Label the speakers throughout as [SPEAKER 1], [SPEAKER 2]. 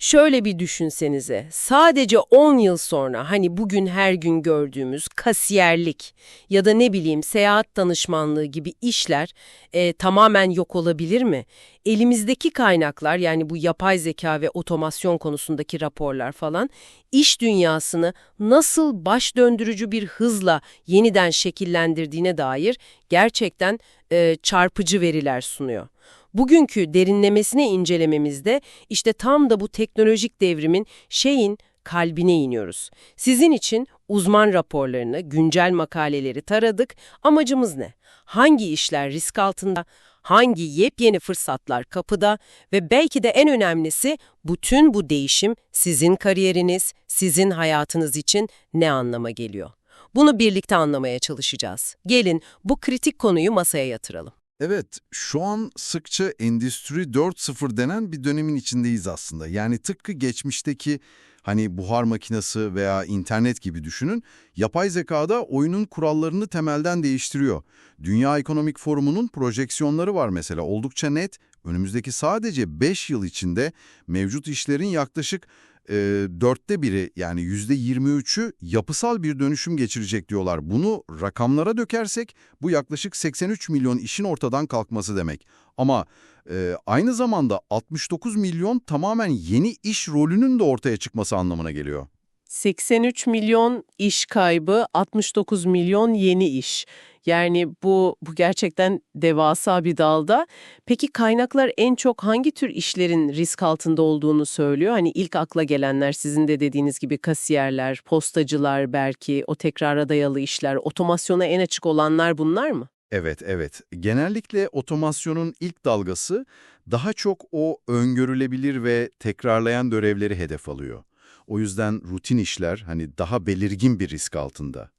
[SPEAKER 1] Şöyle bir düşünsenize, sadece 10 yıl sonra hani bugün her gün gördüğümüz kasiyerlik ya da ne bileyim seyahat danışmanlığı gibi işler e, tamamen yok olabilir mi? Elimizdeki kaynaklar yani bu yapay zeka ve otomasyon konusundaki raporlar falan iş dünyasını nasıl baş döndürücü bir hızla yeniden şekillendirdiğine dair gerçekten e, çarpıcı veriler sunuyor. Bugünkü derinlemesine incelememizde işte tam da bu teknolojik devrimin şeyin kalbine iniyoruz. Sizin için uzman raporlarını, güncel makaleleri taradık. Amacımız ne? Hangi işler risk altında, hangi yepyeni fırsatlar kapıda ve belki de en önemlisi bütün bu değişim sizin kariyeriniz, sizin hayatınız için ne anlama geliyor? Bunu birlikte anlamaya çalışacağız. Gelin bu kritik konuyu masaya yatıralım.
[SPEAKER 2] Evet, şu an sıkça Endüstri 4.0 denen bir dönemin içindeyiz aslında. Yani tıpkı geçmişteki hani buhar makinesi veya internet gibi düşünün, yapay zekada oyunun kurallarını temelden değiştiriyor. Dünya Ekonomik Forumu'nun projeksiyonları var mesela oldukça net. Önümüzdeki sadece 5 yıl içinde mevcut işlerin yaklaşık dörtte biri yani yüzde 23'ü yapısal bir dönüşüm geçirecek diyorlar. Bunu rakamlara dökersek bu yaklaşık 83 milyon işin ortadan kalkması demek. Ama e, aynı zamanda 69 milyon tamamen yeni iş rolünün de ortaya çıkması anlamına geliyor.
[SPEAKER 1] 83 milyon iş kaybı, 69 milyon yeni iş. Yani bu, bu gerçekten devasa bir dalda. Peki kaynaklar en çok hangi tür işlerin risk altında olduğunu söylüyor? Hani ilk akla gelenler sizin de dediğiniz gibi kasiyerler, postacılar belki, o tekrara dayalı işler, otomasyona en açık olanlar bunlar mı?
[SPEAKER 2] Evet, evet. Genellikle otomasyonun ilk dalgası daha çok o öngörülebilir ve tekrarlayan görevleri hedef alıyor. O yüzden rutin işler hani daha belirgin bir risk altında.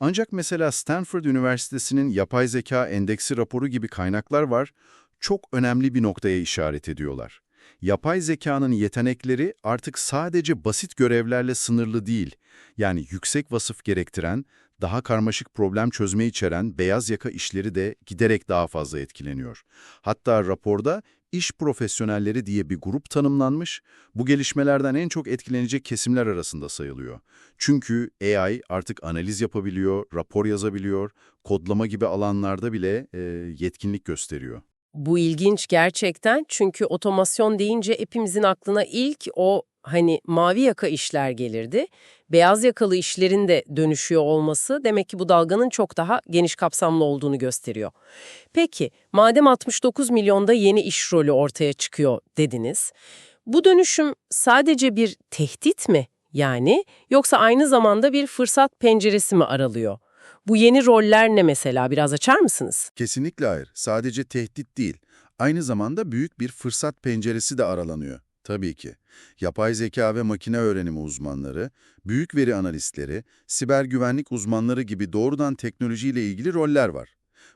[SPEAKER 2] Ancak mesela Stanford Üniversitesi'nin yapay zeka endeksi raporu gibi kaynaklar var, çok önemli bir noktaya işaret ediyorlar. Yapay zekanın yetenekleri artık sadece basit görevlerle sınırlı değil, yani yüksek vasıf gerektiren, daha karmaşık problem çözme içeren beyaz yaka işleri de giderek daha fazla etkileniyor. Hatta raporda iş profesyonelleri diye bir grup tanımlanmış, bu gelişmelerden en çok etkilenecek kesimler arasında sayılıyor. Çünkü AI artık analiz yapabiliyor, rapor yazabiliyor, kodlama gibi alanlarda bile e, yetkinlik gösteriyor.
[SPEAKER 1] Bu ilginç gerçekten çünkü otomasyon deyince hepimizin aklına ilk o hani mavi yaka işler gelirdi. Beyaz yakalı işlerin de dönüşüyor olması demek ki bu dalganın çok daha geniş kapsamlı olduğunu gösteriyor. Peki madem 69 milyonda yeni iş rolü ortaya çıkıyor dediniz. Bu dönüşüm sadece bir tehdit mi yani yoksa aynı zamanda bir fırsat penceresi mi aralıyor? Bu yeni roller ne mesela biraz açar mısınız?
[SPEAKER 2] Kesinlikle hayır. Sadece tehdit değil. Aynı zamanda büyük bir fırsat penceresi de aralanıyor. Tabii ki. Yapay zeka ve makine öğrenimi uzmanları, büyük veri analistleri, siber güvenlik uzmanları gibi doğrudan teknolojiyle ilgili roller var.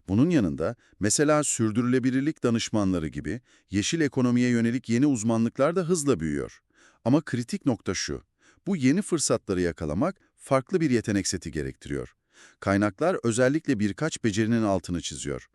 [SPEAKER 2] Bunun yanında mesela sürdürülebilirlik danışmanları gibi yeşil ekonomiye yönelik yeni uzmanlıklar da hızla büyüyor. Ama kritik nokta şu, bu yeni fırsatları yakalamak farklı bir yetenek seti gerektiriyor. Kaynaklar özellikle birkaç becerinin altını çiziyor.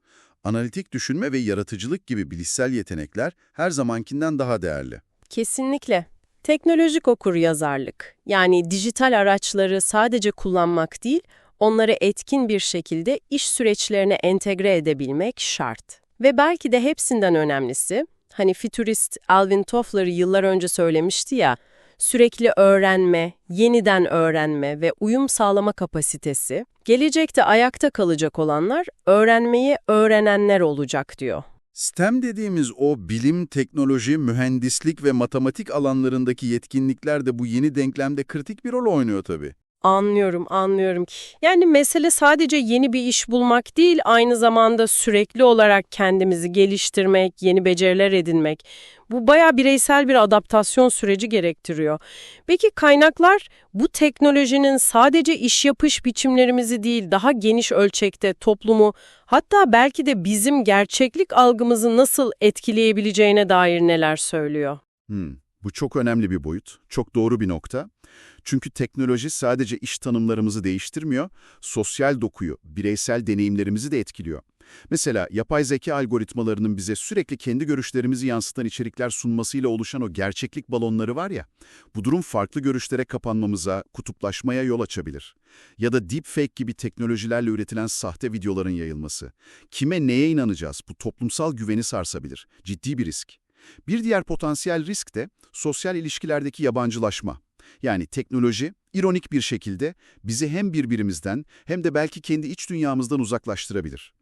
[SPEAKER 2] Analitik düşünme ve yaratıcılık gibi bilişsel yetenekler her zamankinden daha değerli.
[SPEAKER 1] Kesinlikle. Teknolojik okur yazarlık, yani dijital araçları sadece kullanmak değil, onları etkin bir şekilde iş süreçlerine entegre edebilmek şart. Ve belki de hepsinden önemlisi, hani fütürist Alvin Toffler yıllar önce söylemişti ya, sürekli öğrenme, yeniden öğrenme ve uyum sağlama kapasitesi, gelecekte ayakta kalacak olanlar öğrenmeyi öğrenenler olacak diyor.
[SPEAKER 2] STEM dediğimiz o bilim, teknoloji, mühendislik ve matematik alanlarındaki yetkinlikler de bu yeni denklemde kritik bir rol oynuyor tabii.
[SPEAKER 1] Anlıyorum, anlıyorum. Yani mesele sadece yeni bir iş bulmak değil, aynı zamanda sürekli olarak kendimizi geliştirmek, yeni beceriler edinmek. Bu bayağı bireysel bir adaptasyon süreci gerektiriyor. Peki kaynaklar bu teknolojinin sadece iş yapış biçimlerimizi değil, daha geniş ölçekte toplumu, hatta belki de bizim gerçeklik algımızı nasıl etkileyebileceğine dair neler söylüyor?
[SPEAKER 2] Hmm, bu çok önemli bir boyut, çok doğru bir nokta. Çünkü teknoloji sadece iş tanımlarımızı değiştirmiyor, sosyal dokuyu, bireysel deneyimlerimizi de etkiliyor. Mesela yapay zeka algoritmalarının bize sürekli kendi görüşlerimizi yansıtan içerikler sunmasıyla oluşan o gerçeklik balonları var ya, bu durum farklı görüşlere kapanmamıza, kutuplaşmaya yol açabilir. Ya da deepfake gibi teknolojilerle üretilen sahte videoların yayılması. Kime neye inanacağız? Bu toplumsal güveni sarsabilir. Ciddi bir risk. Bir diğer potansiyel risk de sosyal ilişkilerdeki yabancılaşma. Yani teknoloji, ironik bir şekilde bizi hem birbirimizden hem de belki kendi iç dünyamızdan uzaklaştırabilir.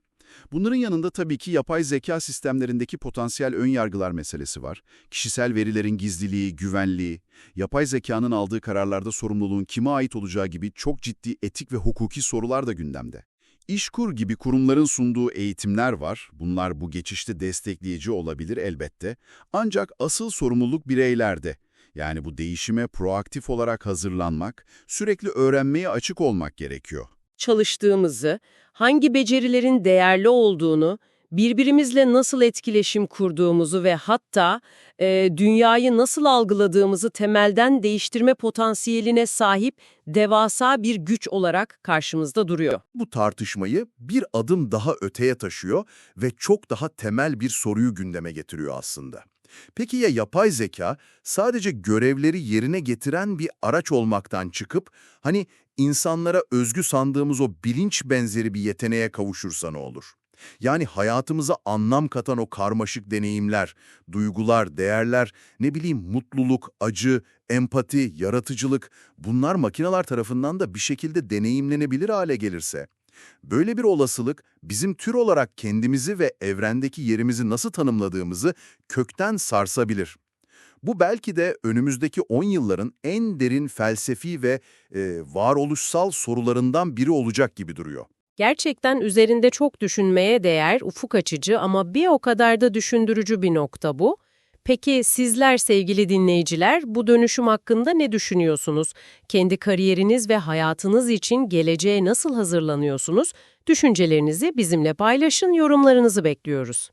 [SPEAKER 2] Bunların yanında tabii ki yapay zeka sistemlerindeki potansiyel önyargılar meselesi var. Kişisel verilerin gizliliği, güvenliği, yapay zekanın aldığı kararlarda sorumluluğun kime ait olacağı gibi çok ciddi etik ve hukuki sorular da gündemde. İşkur gibi kurumların sunduğu eğitimler var. Bunlar bu geçişte destekleyici olabilir elbette. Ancak asıl sorumluluk bireylerde. Yani bu değişime proaktif olarak hazırlanmak, sürekli öğrenmeye açık olmak gerekiyor.
[SPEAKER 1] çalıştığımızı, hangi becerilerin değerli olduğunu, birbirimizle nasıl etkileşim kurduğumuzu ve hatta e, dünyayı nasıl algıladığımızı temelden değiştirme potansiyeline sahip devasa bir güç olarak karşımızda duruyor.
[SPEAKER 3] bu tartışmayı bir adım daha öteye taşıyor ve çok daha temel bir soruyu gündeme getiriyor aslında. Peki ya yapay zeka sadece görevleri yerine getiren bir araç olmaktan çıkıp hani insanlara özgü sandığımız o bilinç benzeri bir yeteneğe kavuşursa ne olur? Yani hayatımıza anlam katan o karmaşık deneyimler, duygular, değerler, ne bileyim mutluluk, acı, empati, yaratıcılık bunlar makineler tarafından da bir şekilde deneyimlenebilir hale gelirse. Böyle bir olasılık bizim tür olarak kendimizi ve evrendeki yerimizi nasıl tanımladığımızı kökten sarsabilir. Bu belki de önümüzdeki 10 yılların en derin felsefi ve e, varoluşsal sorularından biri olacak gibi duruyor.
[SPEAKER 1] Gerçekten üzerinde çok düşünmeye değer, ufuk açıcı ama bir o kadar da düşündürücü bir nokta bu. Peki sizler sevgili dinleyiciler bu dönüşüm hakkında ne düşünüyorsunuz? Kendi kariyeriniz ve hayatınız için geleceğe nasıl hazırlanıyorsunuz? Düşüncelerinizi bizimle paylaşın, yorumlarınızı bekliyoruz.